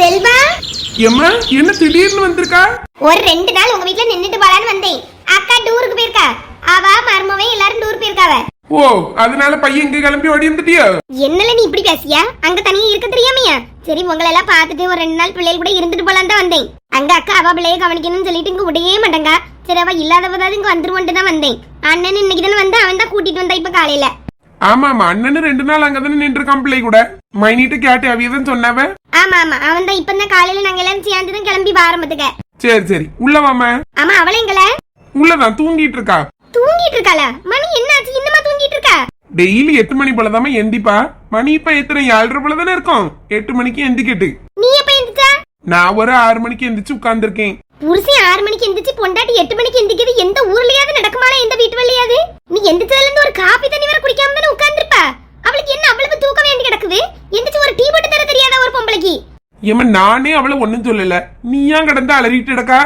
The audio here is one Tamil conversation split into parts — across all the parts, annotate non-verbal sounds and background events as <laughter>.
செல்வா? ஏம்மா என்ன திடீர்னு வந்திருக்கா? ஒரு ரெண்டு நாள் உங்க வீட்ல நின்னுட்டு போலான்னு வந்தேன். அக்கா டூருக்கு போயிருக்கா. அவ மருமவன் எல்லாரும் டூர் போயிருக்காவ. ஓ அதனால பையன் இங்க கிளம்பி ஓடி வந்துட்டியோ? என்னல நீ இப்படி பேசியா? அங்க தனியா இருக்க தெரியாமையா? சரி உங்களை எல்லாம் பார்த்துட்டு ஒரு ரெண்டு நாள் பிள்ளைகள் கூட இருந்துட்டு போலாம் தான் வந்தேன். அங்க அக்கா அவ பிள்ளைய கவனிக்கணும்னு சொல்லிட்டு இங்க விடவே மாட்டேங்க. சரி அவ இல்லாதவதாவது இங்க வந்துருவோன்ட்டு தான் வந்தேன். அண்ணன் இன்னைக்கு தானே வந்து அவன் தான் கூட்டிட்டு வந்தா இப்ப காலையில. ஆமா ஆமா அண்ணனு ரெண்டு நாள் அங்கதானே நின்று இருக்கான் பிள்ளை கூட. மைனிட்டு கேட்டு அவியதான் சொன்னவ? ஆமா ஆமா. அவன் தான் இப்ப தான் காலையில நாங்க எல்லாரும் சேர்ந்து தான் கிளம்பி ஆரம்பத்துக்க. சரி சரி. உள்ள வாமா ஆமா அவளை எங்கள? உள்ளதான் தூங்கிட்டு இருக்கா தூங்கிட்டு இருக்காளா மணி என்னாச்சு? இன்னுமா தூங்கிட்டு இருக்கா டெய்லி எட்டு மணி போலதாம எந்திப்பா. மணி இப்ப எத்தனை? ஏழரை போல தானே இருக்கும். எட்டு மணிக்கு எந்திக்கிட்டு. நீ எப்ப எந்திரிச்சா நான் ஒரு ஆறு மணிக்கு எந்திரிச்சு உட்கார்ந்திருக்கேன். புருஷன் ஆறு மணிக்கு எந்திரிச்சு பொண்டாட்டி எட்டு மணிக்கு எந்திரிக்கிறது எந்த ஊர்லயாவது நடக்குமால எந்த வீட்டு வழியாது நீ எந்திரிச்சதுல இருந்து ஒரு காபி தண்ணி வர குடிக்காம தானே உட்கார்ந்திருப்பா அவளுக்கு என்ன அவ்வளவு தூக்கம் வேண்டி கிடக்குது எந்திரிச்சு ஒரு டீ போட்டு தர தெரியாதா ஒரு பொம்பளைக்கு ஏமா நானே அவளை ஒண்ணும் சொல்லல. நீயா கிடந்து அலறிட்டு கிடக்கா?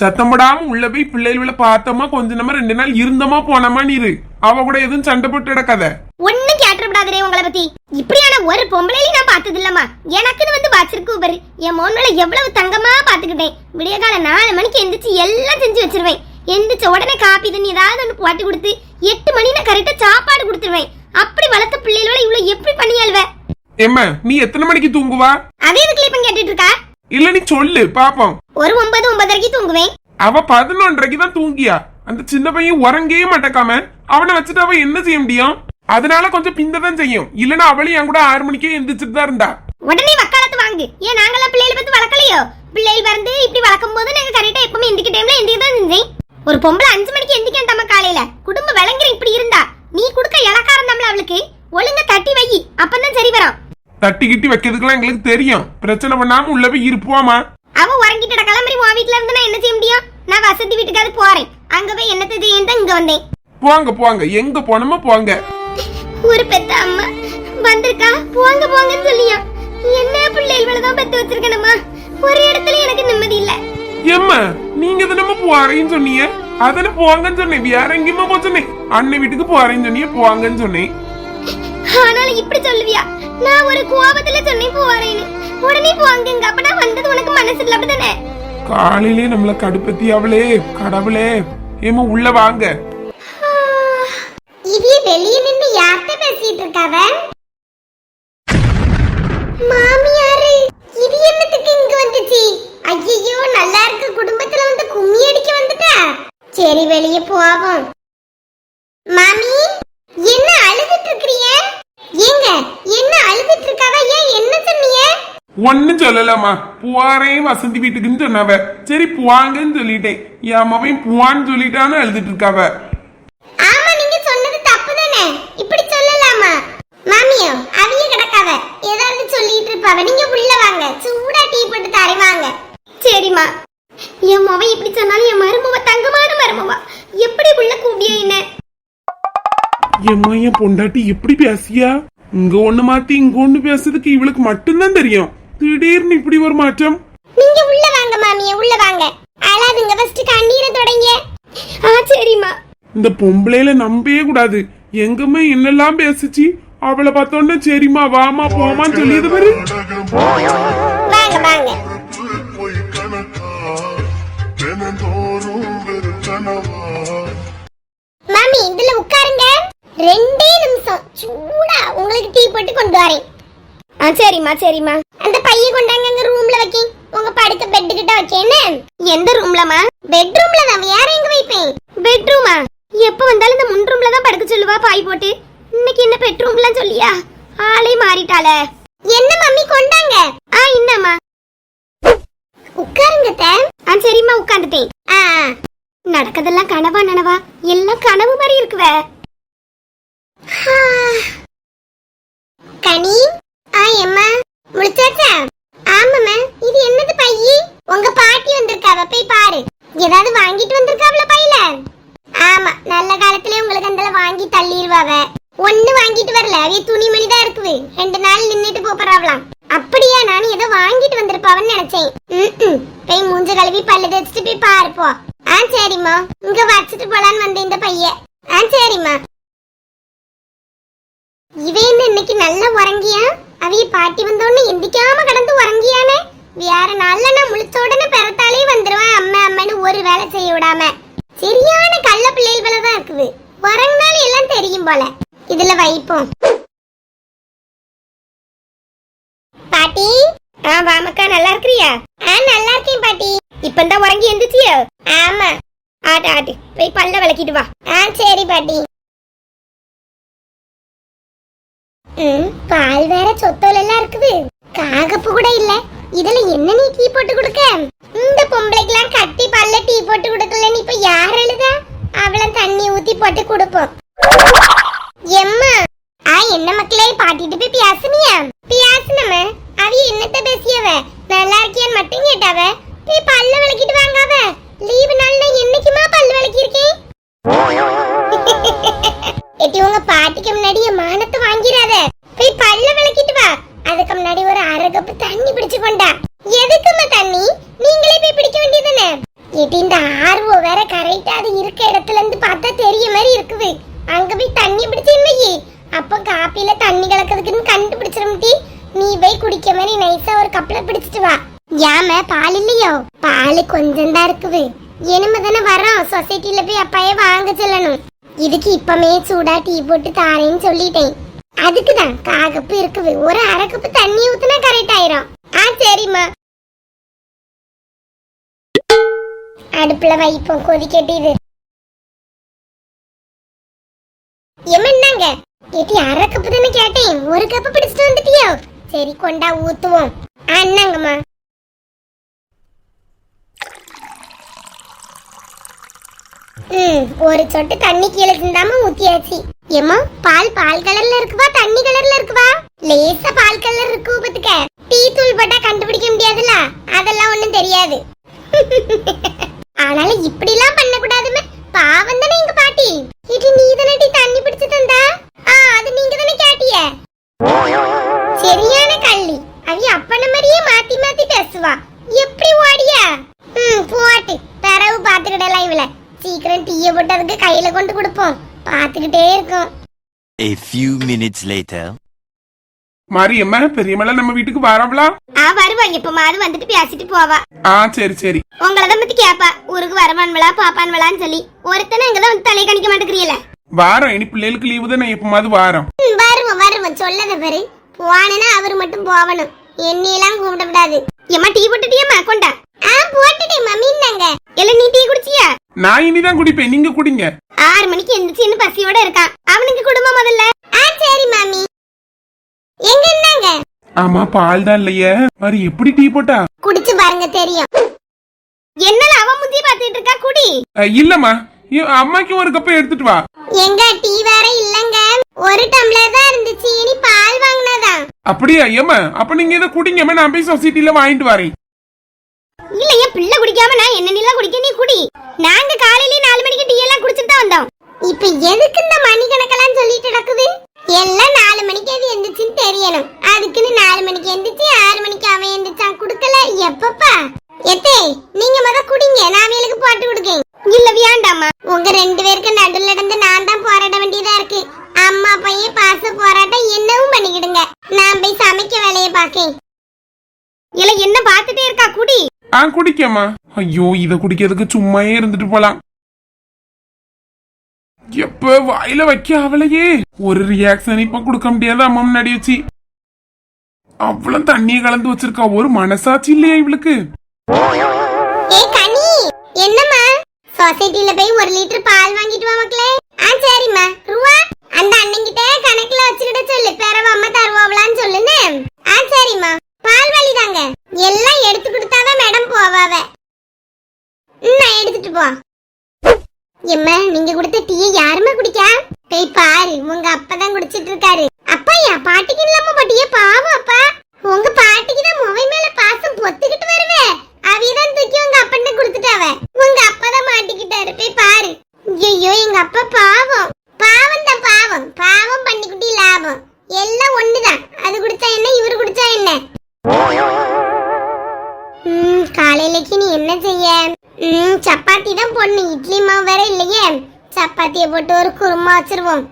சத்தம் போடாம உள்ள போய் பிள்ளைகளை பார்த்தோமா கொஞ்ச நம்ம ரெண்டு நாள் இருந்தோமா போனோமா நீரு. அவ கூட எதுவும் சண்டை போட்டு இடக்காத ஒண்ணு கேட்டுறப்படாதே உங்களை பத்தி. இப்படியான ஒரு பொம்பளையும் நான் பார்த்தது இல்லம்மா. எனக்குன்னு வந்து வச்சிருக்கு பாரு என் மோன்ல எவ்வளவு தங்கமா பாத்துக்கிட்டேன் விடிய கால நாலு மணிக்கு எந்திரிச்சு எல்லாம் செஞ்சு வச்சிருவேன். எந்திரிச்ச உடனே காப்பி தண்ணி ஏதாவது ஒன்று போட்டு கொடுத்து எட்டு மணி நான் கரெக்டா சாப்பாடு கொடுத்துருவேன். அப்படி வளர்த்த பிள்ளைகளோட இவ்வளவு எப்படி பண்ணியாள்வேன் ஏம்மா நீ எத்தனை மணிக்கு தூங்குவா? அதே இதுக்குள்ள இப்ப கேட்டுட்டு இருக்கா இல்ல நீ சொல்லு பாப்போம். ஒரு ஒன்பது ஒன்பதரைக்கு தூங்குவேன். அவ பதினொன்றரைக்கு தான் தூங்கியா. அந்த சின்ன பையன் உறங்கவே மாட்டேக்காம அவனை வச்சுட்டு அவ என்ன செய்ய முடியும்? அதனால கொஞ்சம் பிந்ததான் செய்யும். இல்லனா அவளும் என் கூட ஆறு மணிக்கே எந்திரிச்சிட்டு தான் இருந்தா. உடனே வக்காலத்து வாங்கு. ஏன் நாங்களாம் பிள்ளைகளை பத்தி வளர்க்கலையோ? பிள்ளைகள் வந்து இப்படி வளர்க்கும் போது நாங்க கரெக்டா எப்பவுமே எந்திக்க டைம்ல எந்திக்க தான் செஞ்சேன். ஒரு பொம்பளை அஞ்சு மணிக்கு எந்திக்கண்டாம காலையில? குடும்ப விளங்குற இப்படி இருந்தா? நீ குடுக்க இலக்காரம் தமிழ் அவளுக்கு. ஒழுங்கா தட்டி வை அப்பதான் சரி வரும். தட்டி கிட்டி வைக்கிறதுக்கெல்லாம் எங்களுக்கு தெரியும். பிரச்சனை பண்ணாம உள்ள போய் இருப்போமா? அவ உறங்கிட்டு கிளம்பி உன் வீட்டுல இருந்து நான் என்ன செய்ய முடியும்? நான் வசதி வீட்டுக்காவது போறேன். அங்க போய் என்னத்தை செய்யும் தான் இங்க வந்தேன். போங்க போங்க. எங்க போனோமோ போங்க. ஒரு பெத்த அம்மா வந்திருக்கா? போங்க போங்கன்னு சொல்லியா. என்ன பிள்ளைகள் தான் பெத்து வச்சிருக்கணுமா? ஒரு இடத்துல எனக்கு நிம்மதி இல்ல. ஏம்மா நீங்க தானே போறேன்னு சொன்னீங்க? அதானே போங்கன்னு சொன்னேன். வேற எங்கேயுமா போ சொன்னேன். அண்ணன் வீட்டுக்கு போறேன்னு சொன்னீங்க போங்கன்னு சொன்னேன். ஆனாலும் இப்படி சொல்லுவியா? நான் ஒரு கோபத்துல சொன்னேன் போறேன்னு. உடனே போங்க அப்ப நான் வந்தது உனக்கு மனசு இல்ல அப்படிதானே? காலையிலே நம்மள கடுப்பத்தி அவளே கடவுளே. ஏமா உள்ள வாங்க. இது வெளிய நின்னு யார்கிட்ட பேசிட்டு இருக்காவ? மாமியாரு இது என்னத்துக்கு இங்க வந்துச்சு? ஐயோ நல்லா இருக்கு குடும்பத்துல வந்து கும்மி அடிக்க வந்துட்டா? சரி வெளிய போவோம். மாமி ஏங்க என்ன அழுதுட்டு இருக்காவ? ஏன் என்ன சொன்னீங்க? ஒன்னும் சொல்லலாமா போறேன் வசந்தி வீட்டுக்குன்னு சொன்னவ. சரி போவாங்கன்னு சொல்லிட்டேன். என் மவன் புவான்னு சொல்லிட்டான்னு அழுதுட்டு இருக்காவ. ஆமா நீங்க சொன்னது தப்பு தானே இப்படி சொல்லலாமா? மாமியோ அவிய கிடக்காத ஏதாவது சொல்லிட்டு இருப்பாவ. நீங்க உள்ள வாங்க. சூடா டீ போட்டு தரேன் வாங்க. சரிம்மா. என் மவ இப்படி சொன்னாலும் என் மருமவ தங்கமான மருமவா. எப்படி உள்ள கூப்பிய என்ன? எம்மா என் பொண்டாட்டி எப்படி பேசியா? இங்க ஒண்ணு மாத்தி இங்க ஒண்ணு பேசுறதுக்கு இவளுக்கு மட்டும்தான் தெரியும். திடீர்னு இப்படி ஒரு மாற்றம். நீங்க உள்ள வாங்க மாமிய உள்ள வாங்க. அழாதுங்க ஃபர்ஸ்ட் கண்ணீரை தொடங்க. ஆ சரிம்மா. இந்த பொம்பளையில நம்பவே கூடாது. எங்கம்மா என்னெல்லாம் பேசுச்சு? அவளை பார்த்தோன்னே சரிம்மா வாமா போமான்னு சொல்லியது பாரு. வாங்க வாங்க. மாமி இதுல உட்காருங்க. ரெண்டே நிமிஷம். சூடா. உங்களுக்கு டீ போட்டு கொண்டு வரேன். ஆ சரிம்மா சரிம்மா. அந்த பைய கொண்டாங்க அங்க ரூம்ல வைக்க உங்க படுக்க பெட் கிட்ட வைக்கேன்னு எந்த ரூம்லமா பெட்ரூம்ல தான். வேற எங்க வைப்பேன்? பெட்ரூமா எப்ப வந்தாலும் இந்த முன் ரூம்ல தான் படுக்க சொல்லுவா பாய் போட்டு. இன்னைக்கு என்ன பெட்ரூம்லாம் சொல்லியா? ஆளே மாறிட்டாளே. என்ன மம்மி கொண்டாங்க? ஆ என்னம்மா உட்காருங்க. ஆ சரிம்மா உட்காந்துட்டேன். நடக்கதெல்லாம் கனவா நனவா? எல்லாம் கனவு மாதிரி இருக்குவே. கனி ஆ எம்மா முடிச்சாச்சா? ஆமாம்மா. இது என்னது பையி? உங்க பாட்டி வந்திருக்காவ போய் பாரு. ஏதாவது வாங்கிட்டு வந்திருக்காவல பையில? ஆமா நல்ல காலத்திலே உங்களுக்கு அந்த வாங்கி தள்ளிடுவாவ. ஒண்ணு வாங்கிட்டு வரல அவைய துணிமணி தான் இருக்குது. ரெண்டு நாள் நின்னுட்டு போறாவலாம் அப்படியா நான் ஏதோ வாங்கிட்டு வந்திருப்பாவன்னு நினைச்சேன். போய் மூஞ்ச கழுவி பல்லு தேய்ச்சிட்டு போய் பாருப்போ ஆ சரிம்மா. இங்க வச்சுட்டு போலான்னு வந்த இந்த பையன் ஆ சரிம்மா. இவன் என்ன இன்னைக்கு நல்லா உறங்கியா? அவைய பாட்டி வந்தோடனே எந்திக்காம கடந்து உறங்கியானே? வேற நாள்ல நான் முழிச்ச உடனே பிறத்தாலே வந்துருவேன் அம்மா அம்மான்னு ஒரு வேலை செய்ய விடாம. சரியான கள்ள பிள்ளைகள் தான் இருக்குது. உறங்கினாலும் எல்லாம் தெரியும் போல. இதுல வைப்போம். பாட்டி? ஆ வாமக்கா நல்லா இருக்கிறியா? ஆ நல்லா இருக்கேன் பாட்டி. இப்பந்தான் உறங்கி எந்திரிச்சியோ? ஆமா. ஆட்டு ஆட்டு. போய் பல்ல விளக்கிட்டு வா. ஆ சரி பாட்டி. பால் வேற சொத்தோல எல்லாம் இருக்குது. காகப்பு கூட இல்ல. இதுல என்ன நீ டீ போட்டு கொடுக்க? இந்த பொம்பளைக்கெல்லாம் கட்டி பல்ல டீ போட்டு கொடுக்கலன்னு இப்ப யார் எழுதா? அவள தண்ணி ஊத்தி போட்டு கொடுப்போம். எம்மா ஆ என்ன மக்களே பாட்டிட்டு போய் பேசுனியா பேசுனம அவ என்னத்த பேசியவ? நல்லா இருக்கியான்னு மட்டும் கேட்டாவ? போய் பல்ல விளக்கிட்டு வாங்காவ? லீவு நாள்ல என்னைக்குமா பல்லு விளக்கியிருக்கேன்? <laughs> எட்டி உங்க பாட்டிக்கு முன்னாடி என் மானத்தை வாங்கிடாத. போய் பல்ல விளக்கிட்டு வா. அதுக்கு முன்னாடி ஒரு அரை கப்பு தண்ணி பிடிச்சு கொண்டா. எதுக்குமா தண்ணி? நீங்களே போய் பிடிக்க வேண்டியதுதானே? எட்டி இந்த ஆர்வம் வேற கரெக்டா அது இருக்க இடத்துல இருந்து பார்த்தா தெரிய மாதிரி இருக்குது. அங்க போய் தண்ணி பிடிச்சு அப்போ காப்பில தண்ணி கலக்கிறதுக்குன்னு கண்டுபிடிச்சிரும்டி நீ போய் குடிக்க மாதிரி நைஸா ஒரு கப்ல பிடிச்சிட்டு வா. ஏம பால் இல்லையோ? பால் கொஞ்சம் தான் இருக்குது. இனிமே தானே வரோம் சொசைட்டில போய் அப்பாயே இதுக்கு இப்பமே சூடா டீ போட்டு தாரேன்னு சொல்லிட்டேன். அதுக்குதான் காகப்பு இருக்குது ஒரு அரை கப்பு தண்ணி ஊத்துனா கரெக்ட் ஆயிரும். ஆ சரிம்மா. அடுப்புல வைப்போம் கொதிக்கட்டு இது என்னங்க? ஏட்டி அரை கப்பு தானே கேட்டேன். ஒரு கப்பு பிடிச்சிட்டு வந்துட்டியோ? சரி கொண்டா ஊத்துவோம். அண்ணாங்கம்மா ம் ஒரு சொட்டு தண்ணி கீழே சிந்தாம ஊத்தியாச்சு. ஏமா பால் பால் கலர்ல இருக்குவா தண்ணி கலர்ல இருக்குவா? லேசா பால் கலர் இருக்கு பத்துக்க டீ தூள் போட்டா கண்டுபிடிக்க முடியாதுல அதெல்லாம் ஒண்ணும் தெரியாது. <laughs> ஆனாலும் இப்படி கையில கொண்டு கொடுப்போம். பாத்துக்கிட்டே இருக்கோம். A few minutes later. Mariamma பெரியம்மா நம்ம வீட்டுக்கு வரவளா ஆ வருவா எப்பமாவது வந்துட்டு பேசிட்டு போவா. ஆ சரி சரி. உங்களை தான் பத்தி கேப்பா. ஊருக்கு வரவான்வளா பாப்பான்வளான்னு சொல்லி. ஒருத்தனை இங்க தான் வந்து தலையை கணிக்க மாட்டேங்கிறீல வாரம். இனி பிள்ளைகளுக்கு லீவு தான்? நான் எப்பமாவது வாரம். வருவோம் வருவோம். சொல்லத பாரு. போனா அவர் மட்டும் போவணும். என்னையெல்லாம் கூப்பிட விடாது. ஏமா டீ போட்டுட்டியம்மா கொண்டா? ஆ போட்டுட்டேன் மம்மி இல்ல நீ டீ குடிச்சியா? நான் இனிதான் குடிப்பேன். நீங்க குடிங்க. ஆறு மணிக்கு எந்திரிச்சு இன்னும் பசியோட இருக்கான். அவனுக்கு குடும்பம் முதல்ல. ஆ சரி மாமி. எங்க என்னங்க ஆமா பால் தான் இல்லையே. மாதிரி எப்படி டீ போட்டா? குடிச்சு பாருங்க தெரியும். என்னால அவன் முந்தி பாத்துட்டு இருக்கா? குடி. அஹ், இல்லம்மா. இ- அம்மாக்கு ஒரு கப்பை எடுத்துட்டு வா. எங்க டீ வேற இல்லங்க. ஒரு டம்ளர் தான் இருந்துச்சு. இனி பால் வாங்கினதான். அப்படியா? ஏம்மா அப்ப நீங்க இதை குடிங்கம்மா நான் போய் சொசைட்டில வாங்கிட்டு வரேன். இல்ல என் பிள்ளை குடிக்காம நான் என்ன நீலாம் குடிக்க? நீ குடி. நாங்க காலையில நாலு மணிக்கு டீ எல்லாம் குடிச்சிட்டு தான் வந்தோம். இப்ப எதுக்கு இந்த மணி கணக்கெல்லாம் சொல்லிட்டு நடக்குது? எல்லாம் நாலு மணிக்கு அது எந்திரிச்சுன்னு தெரியணும். அதுக்குன்னு நாலு மணிக்கு எந்திரிச்சு ஆறு மணிக்கு அவன் எந்திரிச்சான். குடுக்கல எப்பப்பா? எத்தே நீங்க முத குடிங்க. நான் அவங்களுக்கு போட்டு கொடுக்கேன். இல்ல வேண்டாமா உங்க ரெண்டு பேருக்கு நடுவில் நடந்து நான் தான் போராட வேண்டியதா இருக்கு. அம்மா பையன் பாச போராட்டம் என்னவும் பண்ணிக்கிடுங்க. நான் போய் சமைக்க வேலையை பாக்கேன் இல்ல என்ன பாத்துட்டே இருக்கா? குடி. ஆ குடிக்கம்மா. ஐயோ இத குடிக்கிறதுக்கு சும்மாயே இருந்துட்டு போலாம். எப்ப வாயில வைக்க அவளையே? ஒரு ரியாக்ஷன் இப்ப கொடுக்க முடியாது அம்மா முன்னாடி வச்சு. அவ்வளவு தண்ணிய கலந்து வச்சிருக்கா. ஒரு மனசாட்சி இல்லையா இவளுக்கு? என்னம்மா? சொசைட்டில போய் ஒரு லிட்டர் பால் வாங்கிட்டு வா மக்களே. ஆ சரிம்மா. ரூவா? அந்த அண்ணன்கிட்ட கணக்குல வச்சுக்கிட்ட சொல்லு. பேரவ அம்மா தருவாங்களான்னு சொல்லுன்னு. ஆ பால் வழி தாங்க எல்லாம் எடுத்து கொடுத்தாதான் மேடம் போவாவ ம், நான் எடுத்துட்டு போ எம்மா நீங்க கொடுத்த டீயை யாருமே குடிக்கா? போய் பாரு உங்க அப்பா தான் குடிச்சிட்டு இருக்காரு அப்பா என் பாட்டிக்கு இல்லாம பாட்டியே பாவம் அப்பா. உங்க பாட்டிக்கு தான் முவை மேல பாசம் பொத்துக்கிட்டு வருவேன். என்ன செய்ய? ம் சப்பாத்தி தான் பொண்ணு இட்லி மாவு வேற இல்லையே. சப்பாத்தியை போட்டு ஒரு குருமா வச்சிருவோம்.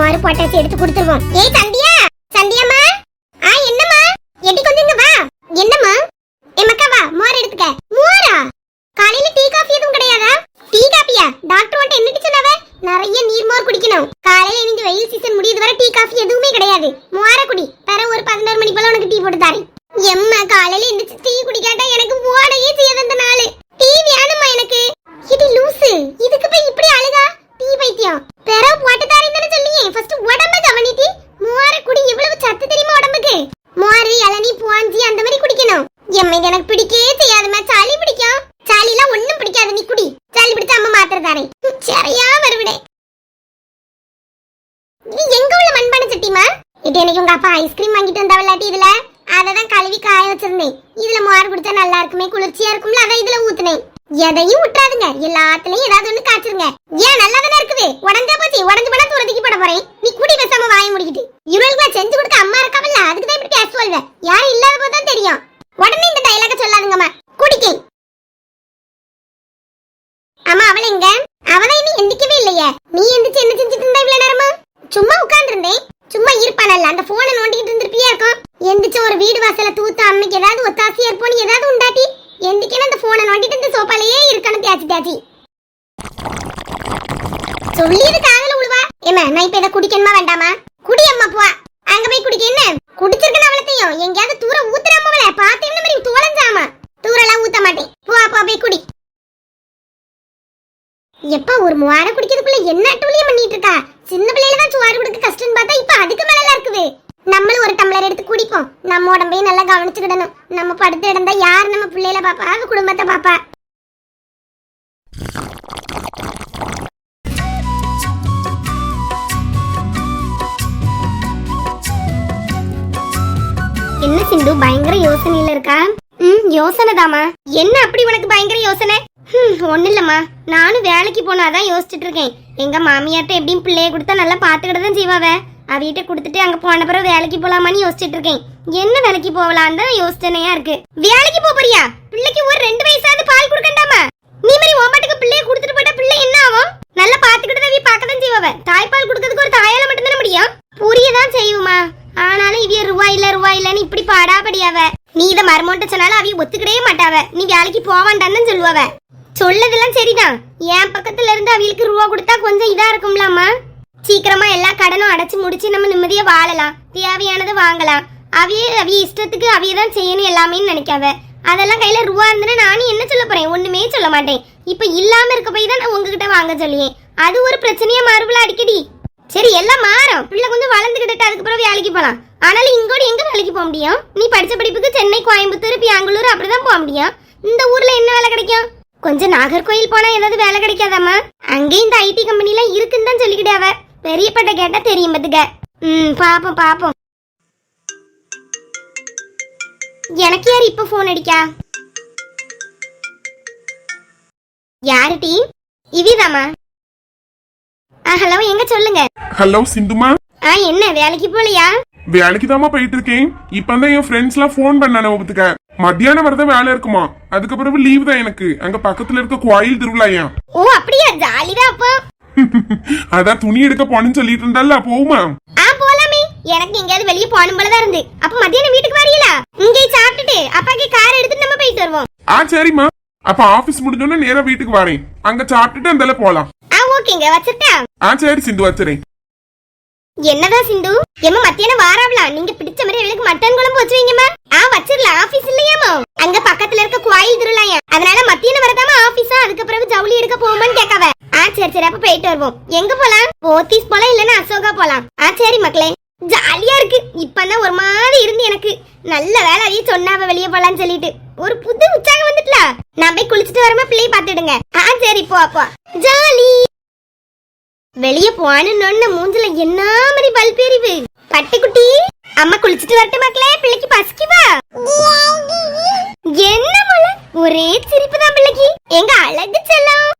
ஒரு பொட்டாசி எடுத்து கொடுத்துருவோம். ஏய் தங்க சந்தியாம்மா ஆ என்னம்மா எடி கொஞ்சம் இங்க வா என்னம்மா ஏ மக்கா வா மோர் எடுத்துக்க மோரா காலையில டீ காஃபி எதுவும் கிடையாதா டீ காஃபியா டாக்டர் வந்துட்டு என்ன சொன்னாவ நிறைய நீர் மோர் குடிக்கணும் காலையில இந்த வெயில் சீசன் முடியுது வரை டீ காஃபி எதுவுமே கிடையாது மோர குடி தர ஒரு பதினோரு மணி போல உனக்கு டீ போட்டு தரேன் எம்மா காலையில எந்திரிச்சு டீ குடிக்காட்டா எனக்கு ஓடையே செய்யாத அந்த நாள் டீ வேணுமா எனக்கு இது லூசு இதுக்கு போய் இப்படி அழுகா டீ பைத்தியம் பெற போட்டு தரேன்னு சொல்லியே ஃபர்ஸ்ட் உடம்ப கவனிட்டி மோர குடி இவ்வளவு சத்து தெரியுமா உடம்புக்கு மோர் இளநீ புவாஞ்சி அந்த மாதிரி குடிக்கணும் எம்மை இது எனக்கு பிடிக்கவே செய்யாதுமா சளி பிடிக்கும் சளிலாம் ஒண்ணும் பிடிக்காது நீ குடி சளி பிடிச்ச அம்மா மாத்திரை தரேன் ம், சரியா வருவிடே இது எங்க உள்ள மண்பானை சட்டிமா இது எனக்கு உங்க அப்பா ஐஸ்கிரீம் வாங்கிட்டு வந்தா விளையாட்டி இதுல அததான் கழுவி காய வச்சிருந்தேன் இதுல மோர் குடிச்சா நல்லா இருக்குமே குளிர்ச்சியா இருக்கும்ல அதான் இதுல ஊத்துனேன் எதையும் விட்டுறாதுங்க எல்லாத்துலயும் ஏதாவது ஒண்ணு காய்ச்சிருங்க ஏன் நல்லா தானே இருக்குது உடஞ்சா போச்சு உடஞ்சு போனா தூரத்துக்கு போட போறேன் நீ குடி பேசாம வாய முடிக்கிட்டு இவளுக்கு செஞ்சு கொடுக்க அம்மா இருக்காவல்ல அதுக்கு யாரை இப்படி பேச சொல்வேன் யாரும் இல்லாத போது தான் தெரியும் உடனே இந்த டைலாக சொல்லாதுங்கம்மா குடிக்க அம்மா அவள எங்க அவளை இன்னும் எந்திக்கவே இல்லையே நீ எந்திரிச்சு என்ன செஞ்சுட்டு இருந்தா இவ்வளவு நேரமா சும்மா உட்கார்ந்திருந்தேன் சும்மா இருப்பானல்ல அந்த போனை நோண்டிக்கிட்டு இருந்திருப்பியா இருக்கும் எந்திரிச்சு ஒரு வீடு வாசல தூத்து அம்மைக்கு ஏதாவது ஒத்தாசியா இருப்போன்னு ஏதாவது உண்டாட்டி எந்திக்கணும் அந்த போனை நோண்டிட்டு இந்த சோப்பாலேயே இருக்கணும் தேச்சி தேச்சி சொல்லியது காதல உழுவா ஏமா நான் இப்ப இதை குடிக்கணுமா வேண்டாமா குடி அம்மா போ அங்க போய் குடிக்க என்ன குடிச்சிருக்கணும் அவளத்தையும் எங்கேயாவது தூர ஊத்துறாம அவளை பார்த்து என்ன மாதிரி தோலஞ்சாமா தூரெல்லாம் ஊத்த மாட்டேன் போ போ போய் குடி எப்ப ஒரு முவார குடிக்கிறதுக்குள்ள என்ன அட்டூழியம் பண்ணிட்டு இருக்கா? சின்ன பிள்ளையில தான் சுவாறு கொடுக்க கஷ்டம்னு பார்த்தா இப்ப அதுக்கு மேல இருக்குது. நம்மளும் ஒரு டம்ளர் எடுத்து குடிப்போம். நம்ம உடம்பையும் நல்லா கவனிச்சுக்கிடணும். நம்ம படுத்து இடந்தா யார் நம்ம பிள்ளையில பாப்பா? குடும்பத்தை பாப்பா. என்ன சிந்து பயங்கர யோசனையில இருக்கா? ம் யோசனை தாமா என்ன அப்படி உனக்கு பயங்கர யோசனை? ஹம், ஒண்ணும் இல்லைம்மா நானும் வேலைக்கு போனாதான் யோசிச்சுட்டு இருக்கேன் எங்கள் மாமியார்ட்ட எப்படியும் பிள்ளைய கொடுத்தா நல்லா பார்த்துக்கிட்டு தான் செய்வாவே. அவகிட்ட கொடுத்துட்டு அங்கே போன பிறகு வேலைக்கு போகலாமான்னு யோசிச்சுட்டு இருக்கேன் என்ன வேலைக்கு போகலான்னு தான் யோசனையா இருக்கு. வேலைக்கு போக போறியா பிள்ளைக்கு ஒரு ரெண்டு வயசாவது பால் கொடுக்கண்டாமா? நீ மாதிரி ஓமாட்டுக்கு பிள்ளைய கொடுத்துட்டு போயிட்டா பிள்ளை என்ன ஆகும்? நல்லா பார்த்துக்கிட்டு தான் பார்க்க தான் செய்வாவ. தாய்ப்பால் கொடுக்கறதுக்கு ஒரு தாயால மட்டும்தானே முடியும்? புரியதான் செய்வோமா ஆனாலும் இவிய ரூபா இல்ல ரூபா இல்லன்னு இப்படி பாடாபடியாவ. நீ இதை மர்மோட்ட சொன்னாலும் அவிய ஒத்துக்கிடவே மாட்டாவ. நீ வேலைக்கு போவாண்டான்னு சொல்லுவாவ. சொல்லதெல்லாம் சரிதான். என் பக்கத்துல இருந்து அவளுக்கு ரூபா கொடுத்தா கொஞ்சம் இதா இருக்கும்லாமா? சீக்கிரமா எல்லா கடனும் அடைச்சு முடிச்சு நம்ம நிம்மதியா வாழலாம். தேவையானதை வாங்கலாம். அவையே அவிய இஷ்டத்துக்கு அவிய தான் செய்யணும் எல்லாமே நினைக்காவ அதெல்லாம் கையில ரூபா இருந்துன்னு நானும் என்ன சொல்ல போறேன்? ஒண்ணுமே சொல்ல மாட்டேன். இப்ப இல்லாம இருக்க போய் தான் நான் உங்ககிட்ட வாங்க சொல்லியேன் அது ஒரு பிரச்சனையா மாறுபல அடிக்கடி. சரி எல்லாம் மாறும். பிள்ளை கொஞ்சம் வளர்ந்துக்கிட்டு அதுக்கப்புறம் வேலைக்கு போலாம். ஆனாலும் இங்கோட எங்க வேலைக்கு போக முடியும்? நீ படிச்ச படிப்புக்கு சென்னை கோயம்புத்தூர் பெங்களூர் அப்படிதான் போக முடியும். இந்த ஊர்ல என்ன வேலை கிடைக்கும்? கொஞ்சம் நாகர்கோயில் போனா ஏதாவது வேலை கிடைக்காதாம்மா? அங்கேயும் இந்த ஐடி கம்பெனில இருக்குன்னு தான் சொல்லிக்கிட்டே அவ. பெரியப்பட்ட கேட்டா தெரியும் பத்துக்க. ம் பாப்போம் பாப்போம். எனக்கு யார் இப்ப போன் அடிக்கா? யாரு டீ இவிதாமா ஆ ஹலோ எங்க சொல்லுங்க? ஹலோ சிந்துமா? ஆ என்ன வேலைக்கு போலையா? வேலைக்கு தாமா போயிட்டு இருக்கேன். இப்பதான் என் ஃப்ரெண்ட்ஸ் எல்லாம் ஃபோன் பண்ணானே ஒப்புத்துக்க மத்தியானம் வரதான் வேலை இருக்குமா? அதுக்கப்புறம் லீவ் தான் எனக்கு. அங்க பக்கத்துல இருக்க கோயில் திருவிழாயா ஓ அப்படியா? ஜாலிதான் அப்போ. <laughs> அதான் துணி எடுக்க போனேன்னு சொல்லிட்டு இருந்தால போகுமா ஆ போலாமே. எனக்கு எங்கேயாவது வெளியே போகணும் போலதான் இருந்து. அப்ப மத்தியானம் வீட்டுக்கு வரீங்களா இங்கே சாப்பிட்டுட்டு அப்பாக்கு கார் எடுத்துட்டு நம்ம போயிட்டு வருவோம். ஆ சரிம்மா. அப்ப ஆபீஸ் முடிஞ்சோடனே நேரா வீட்டுக்கு வரேன். அங்க சாப்பிட்டுட்டு அந்தால போலாம். ஆ ஓகேங்க. வச்சிட்டா ஆ சரி சிந்து வச்சுறேன் என்னதான் சிந்து ஏமா மத்தியானம் வாராவலாம் நீங்க பிடிச்ச மாதிரி எங்களுக்கு மட்டன் குழம்பு வச்சு வைங்கம்மா. ஆ வச்சிடலாம். ஆபீஸ் இல்லையாமா அங்க பக்கத்துல இருக்க கோயில் திருவிழாயா? அதனால மத்தியானம் வரதாம ஆபீஸா அதுக்கு பிறகு ஜவுளி எடுக்க போமான்னு கேட்கவ. ஆ சரி சரி அப்ப போயிட்டு வருவோம். எங்க போலாம்? போத்தீஸ் போலாம் இல்லன்னா அசோகா போலாம். ஆ சரி மக்களே. ஜாலியா இருக்கு. இப்பதான் ஒரு மாதிரி இருந்து எனக்கு. நல்ல வேலை அதையே சொன்னாவ வெளியே போலான்னு சொல்லிட்டு. ஒரு புது உற்சாகம் வந்துட்டுல. நான் போய் குளிச்சுட்டு வரமா? பிள்ளைய பாத்துடுங்க ஆ சரி போ அப்போ ஜாலி. வெளிய போன மூஞ்சில என்ன மாதிரி பல்பெரிவு பட்டுக்குட்டி அம்மா குளிச்சிட்டு வரட்டு மக்களே பிள்ளைக்கு பசிக்குவா என்ன போல ஒரே சிரிப்பு தான் பிள்ளைக்கு. எங்க அழகு செல்லம்.